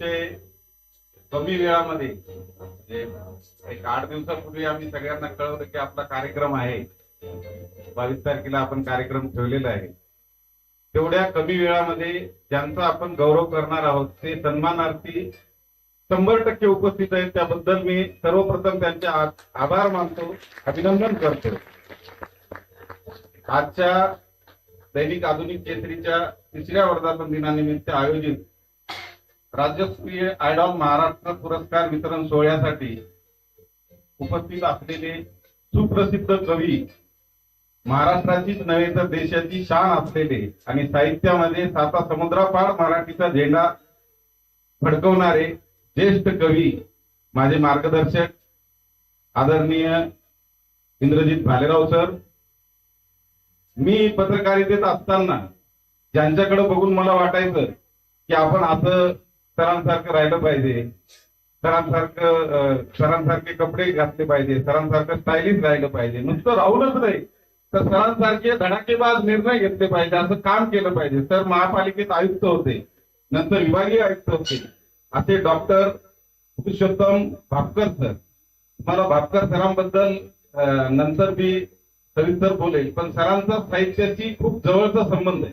अतिशय कमी वेळामध्ये म्हणजे एक आठ दिवसापूर्वी आम्ही सगळ्यांना कळवलं की आपला कार्यक्रम आहे. बावीस तारखेला आपण कार्यक्रम ठेवलेला आहे. तेवढ्या कमी वेळामध्ये ज्यांचा आपण गौरव करणार आहोत ते सन्मानार्थी शंभर टक्के उपस्थित आहेत. त्याबद्दल मी सर्वप्रथम त्यांचे आभार मानतो अभिनंदन करतो. आजच्या दैनिक आधुनिक केसरीच्या तिसऱ्या वर्धापन दिनानिमित्त आयोजित राज्यस्तरीय आयडॉल महाराष्ट्र पुरस्कार वितरण सोहळ्यासाठी उपस्थित असलेले सुप्रसिद्ध कवी महाराष्ट्राचीच नव्हे तर देशाची शान असलेले आणि साहित्यामध्ये साता समुद्रापार मराठीचा झेंडा फडकवणारे ज्येष्ठ कवी माझे मार्गदर्शक आदरणीय इंद्रजित भालेराव सर मी पत्रकारितेत असताना ज्यांच्याकडे बघून मला वाटायचं की आपण असं सरांसारखं राहिलं पाहिजे. सरांसारखं सरांसारखे कपडे घातले पाहिजे. सरांसारखं स्टायलिश राहिलं पाहिजे. नुसतं राहूनच नाही. तर सरांसारखे धडाकेबाज निर्णय घेतले पाहिजे. असं काम केलं पाहिजे. सर महापालिकेत आयुक्त होते. नंतर विभागीय आयुक्त होते. असे डॉक्टर पुरुषोत्तम भापकर सर. मला भापकर सरांबद्दल नंतर मी सविस्तर बोलेल. पण सरांचा साहित्याची खूप जवळचा संबंध आहे.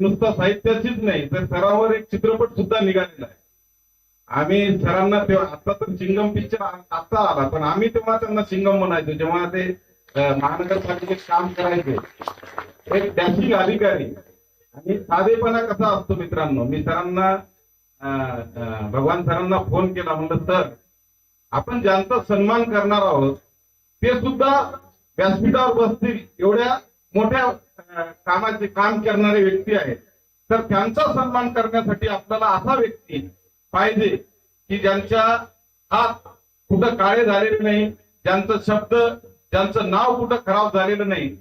नुसतं साहित्याचीच नाही तर सरावर एक चित्रपट सुद्धा निघालेला आहे. आम्ही सरांना तेव्हा आता तर चिंगम पिक्चर आता आला पण आम्ही तेव्हा त्यांना चिंगम म्हणायचो जेव्हा ते महानगरपालिकेत काम करायचे. एक डॅशिंग अधिकारी. आणि साधेपणा कसा असतो मित्रांनो? मी सरांना भगवान सरांना फोन केला म्हणलं सर आपण ज्यांचा सन्मान करणार आहोत ते सुद्धा व्यासपीठावर बसतील एवढ्या मोठ्या कामाचे काम करणारे व्यक्ती आहेत. तर त्यांचा सन्मान करण्यासाठी आपल्याला असा व्यक्ती पाहिजे की ज्यांच्या हात कुठं काळे झालेले नाही ज्यांचं शब्द ज्यांचं नाव कुठं खराब झालेलं नाही.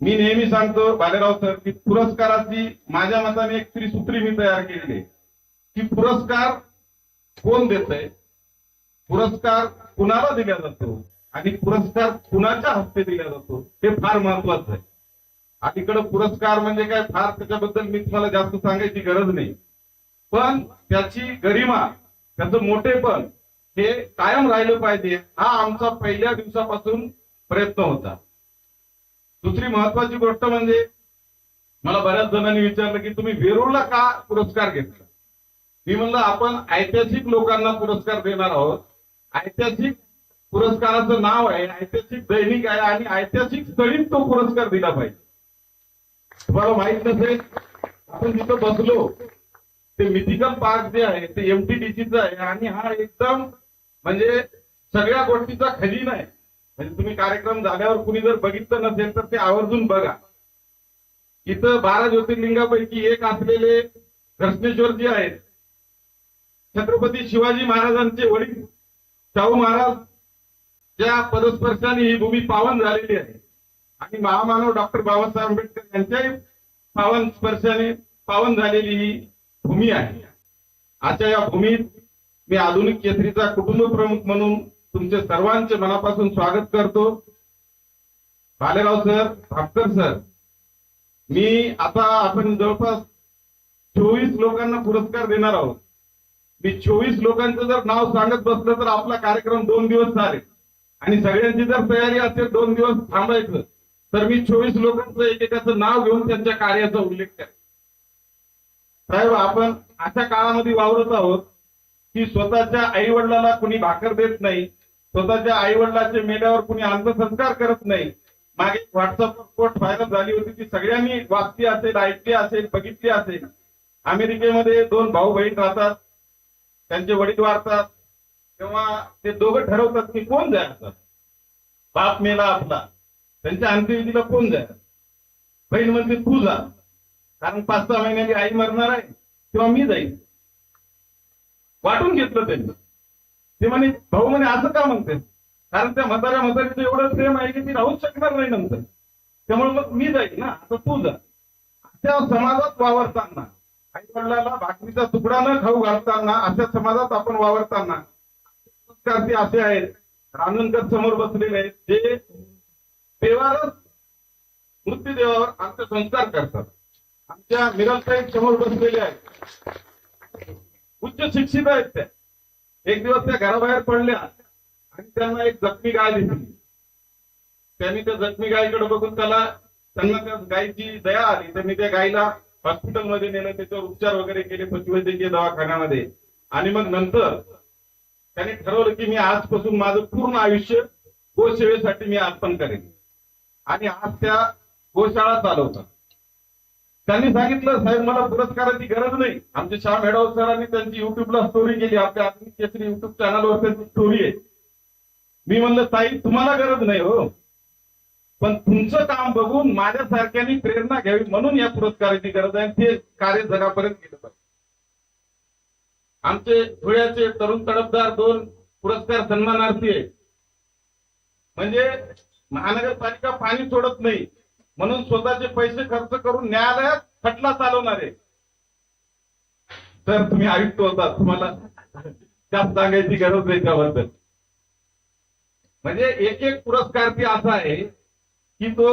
मी नेहमी सांगतो बालेराव सर की पुरस्काराची माझ्या मताने एक त्रिसूत्री मी तयार केलेली आहे. की पुरस्कार कोण देतंय? पुरस्कार कुणाला दिला जातो? आणि पुरस्कार कुणाच्या हस्ते दिला जातो? हे फार महत्वाचं आहे. अलीकडे पुरस्कार म्हणजे काय? फार त्याच्याबद्दल मी तुम्हाला जास्त सांगायची गरज नाही. पण त्याची गरिमा त्याचं मोठेपण हे कायम राहिलं पाहिजे हा आमचा पहिल्या दिवसापासून प्रयत्न होता. दुसरी महत्वाची गोष्ट म्हणजे मला बऱ्याच जणांनी विचारलं की तुम्ही वेरूळला का पुरस्कार घेतला? मी म्हणलं आपण ऐतिहासिक लोकांना पुरस्कार देणार आहोत. ऐतिहासिक पुरस्काराचं नाव आहे ऐतिहासिक दैनिक आहे आणि ऐतिहासिक स्थळीच तो पुरस्कार दिला पाहिजे. तुम्हाला माहीत नसेल आपण जिथं बसलो ते मिथिकल पार्क जे आहे ते एमटीडीसीचं आहे. आणि हा एकदम म्हणजे सगळ्या गोष्टीचा खजिना आहे. म्हणजे तुम्ही कार्यक्रम झाल्यावर कुणी जर बघितलं नसेल तर ते आवर्जून बघा. इथं बारा ज्योतिर्लिंगापैकी एक असलेले कृष्णेश्वर जे आहेत छत्रपती शिवाजी महाराजांचे वडील शाहू महाराज ज्या पदस्पर्शाने ही भूमी पावन झालेली आहे. आणि महामानव डॉक्टर बाबासाहेब आंबेडकर यांच्याही पावन स्पर्शाने पावन झालेली ही भूमी आहे. आजच्या या भूमीत मी आधुनिक केसरीचा कुटुंब प्रमुख म्हणून तुमचे सर्वांचे मनापासून स्वागत करतो. भालेराव सर भापकर सर मी आता आपण जवळपास चोवीस लोकांना पुरस्कार देणार आहोत. मी चोवीस लोकांचं जर नाव सांगत बसलं तर आपला कार्यक्रम दोन दिवस चालेल. आणि सगळ्यांची जर तयारी असेल दोन दिवस थांबायचं तर मी चोवीस लोकांचं एकेकाचं नाव घेऊन त्यांच्या कार्याचा उल्लेख करेन. साहेब आपण अशा काळामध्ये वावरत आहोत की स्वतःच्या आई वडिलाला कुणी भाकर देत नाही स्वतःच्या आई वडिलाच्या मेल्यावर कुणी अंत्यसंस्कार करत नाही. मागे व्हॉट्सअपवर कोर्ट व्हायरल झाली होती ती सगळ्यांनी वाचली असेल ऐकली असेल बघितली असेल. अमेरिकेमध्ये दोन भाऊ बहीण राहतात त्यांचे वडील वाढतात तेव्हा ते दोघं ठरवतात की कोण जायचं? बाप मेला आपला. त्यांच्या अंत्यविधीला कोण जाय? बहीण म्हणते तू जा. कारण पाच सहा महिन्याने आई मरणार आहे किंवा मी जाईल वाटून घेतलं त्यांनी. ते म्हणे भाऊ म्हणे असं का म्हणते? कारण त्या म्हाताऱ्या म्हातारीचं एवढं प्रेम आहे की ती राहूच शकणार नाही नंतर. त्यामुळे मग मी जाईल ना आता तू जा. अशा समाजात वावरताना आई वडिलाला भाकरीचा तुकडा न खाऊ घालताना अशा समाजात आपण वावरताना असे आहेत. रानंदकर समोर बसलेले आहेत. जे देवालाच मृत्यूदेवावर अंत्यसंस्कार करतात. आमच्या मिरलताई समोर बसलेले आहेत. उच्च शिक्षित आहेत त्या. एक दिवस त्या घराबाहेर पडल्या आणि त्यांना एक जखमी गाय दिसली. त्यांनी त्या जखमी गायीकडे बघून त्याला त्यांना त्या गायीची दया आली. त्यांनी त्या गायीला हॉस्पिटलमध्ये नेलं त्याच्यावर उपचार वगैरे केले पशुवैद्यकीय दवाखान्यामध्ये. आणि मग नंतर त्याने ठरवलं की मी आजपासून माझं पूर्ण आयुष्य गोसेवेसाठी मी अर्पण करेन. आणि आज त्या गोशाळा चालवतात त्यांनी सांगितलं साहेब मला पुरस्काराची गरज नाही. आमचे शाह मेडव सरांनी त्यांची युट्यूबला स्टोरी केली. आपल्या आधुनिक केसरी युट्यूब चॅनलवर त्यांची स्टोरी आहे. मी म्हणलं साहेब तुम्हाला गरज नाही हो. पण तुमचं काम बघून माझ्यासारख्यांनी प्रेरणा घ्यावी म्हणून या पुरस्काराची गरज आहे ते कार्य जगापर्यंत गेलं पाहिजे. आमचे धुळ्याचे तरुण तडफदार दोन पुरस्कार सन्मानार्थी आहे म्हणजे महानगरपालिका पाणी सोडत नाही. म्हणून स्वतःचे पैसे खर्च करून न्यायालयात खटला चालवणार. आहे तर तुम्ही आयुक्त होता तुम्हाला त्यात सांगायची गरज नाही त्याबद्दल. म्हणजे एक एक पुरस्कार ती असा आहे की तो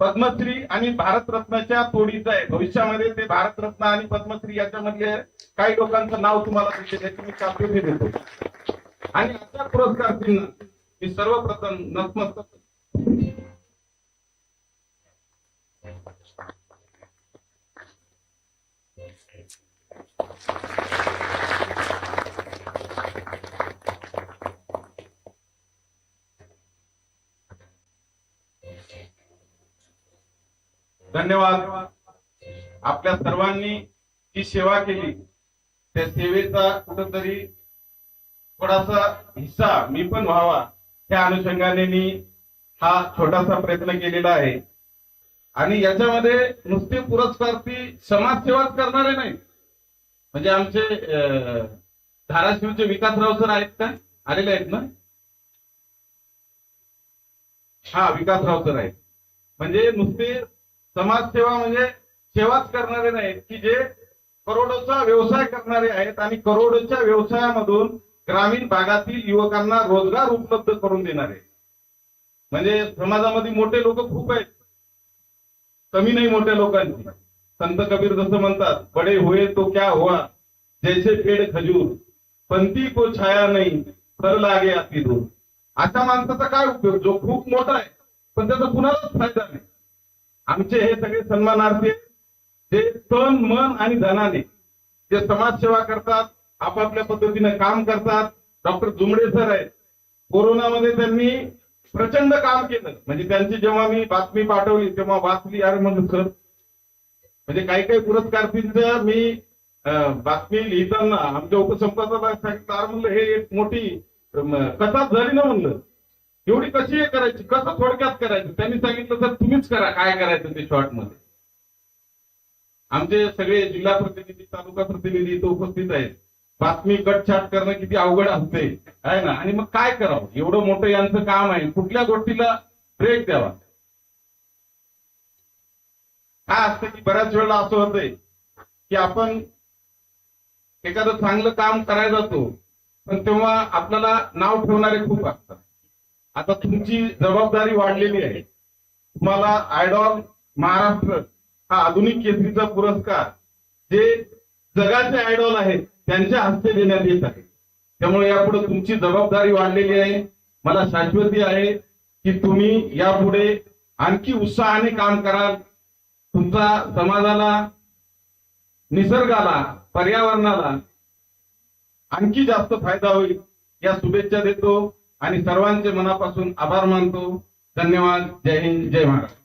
पद्मश्री आणि भारतरत्नाच्या तोडीचा आहे. भविष्यामध्ये ते भारतरत्न आणि पद्मश्री याच्यामधले काही लोकांचं नाव तुम्हाला दिसेल मी कापी देतो. आणि अशा पुरस्कार मी सर्वप्रथम नतमस्तक धन्यवाद. आपल्या सर्वांनी जी सेवा केली त्या सेवेचा कुठंतरी थोडासा हिस्सा मी पण व्हावा त्या अनुषंगाने मी हा छोटासा प्रयत्न केलेला आहे. आणि याच्यामध्ये नुसते पुरस्कार ती समाजसेवाच करणारे नाही. म्हणजे आमचे धाराशिवचे विकासराव सर आहेत का? आलेले आहेत ना? हा विकासराव सर आहेत. म्हणजे नुसते समाजसेवा म्हणजे सेवाच करणारे नाहीत की जे करोडोचा व्यवसाय करणारे आहेत आणि करोडोच्या व्यवसायामधून ग्रामीण भागातील युवकांना रोजगार उपलब्ध करून देणारे. म्हणजे समाजामध्ये मोठे लोक खूप आहेत. कमी नाही मोठ्या लोकांची. संत कबीर जसं म्हणतात बडे हुए तो क्या हुआ? जैसे फेड खजूर. पंथी को छाया नाही फर लागे अति दूर. अशा माणसाचा काय उपयोग? जो खूप मोठा आहे पण त्याचा कुणालाच फायदा नाही. आमचे हे सगळे सन्मानार्थी आहेत, जे तन मन आणि धनाने जे समाजसेवा करतात आपापल्या पद्धतीने काम करतात. डॉक्टर जुमडे सर आहेत. कोरोनामध्ये त्यांनी प्रचंड काम केलं. म्हणजे त्यांची जेव्हा मी बातमी पाठवली तेव्हा वाचली अरे म्हणून सर म्हणजे काही काही पुरस्कारार्थींचं मी बातमी लिहिताना आमच्या उपसंपादकाला सांगितलं म्हणलं हे एक मोठी कथा झाली ना म्हणलं. एवढी कशी हे करायची? कसं थोडक्यात करायचं? त्यांनी सांगितलं तर तुम्हीच करा काय करायचं ते शॉर्टमध्ये आमचे सगळे जिल्हा प्रतिनिधी तालुका प्रतिनिधी इथं उपस्थित आहेत. बातमी कटछाट करणं किती अवघड असते आहे ना? आणि मग काय करावं? एवढं मोठं यांचं काम आहे. कुठल्या गोष्टीला ब्रेक द्यावा? काय असतं की बऱ्याच वेळेला असं होतंय की आपण एखादं चांगलं काम करायला जातो पण तेव्हा आपल्याला नाव ठेवणारे खूप असतात. आता तुमची जबाबदारी वाढलेली आहे. तुम्हाला आयडॉल महाराष्ट्र हा आधुनिक केसरीचा पुरस्कार जे जगाचे आयडॉल आहेत त्यांच्या हस्ते देण्यात येत आहे. त्यामुळे यापुढे तुमची जबाबदारी वाढलेली आहे. मला शाश्वती आहे की तुम्ही यापुढे आणखी उत्साहाने काम कराल. तुमचा समाजाला निसर्गाला पर्यावरणाला आणखी जास्त फायदा होईल. या शुभेच्छा देतो आणि सर्वांचे मनापासून आभार मानतो. धन्यवाद. जय हिंद. जय महाराष्ट्र.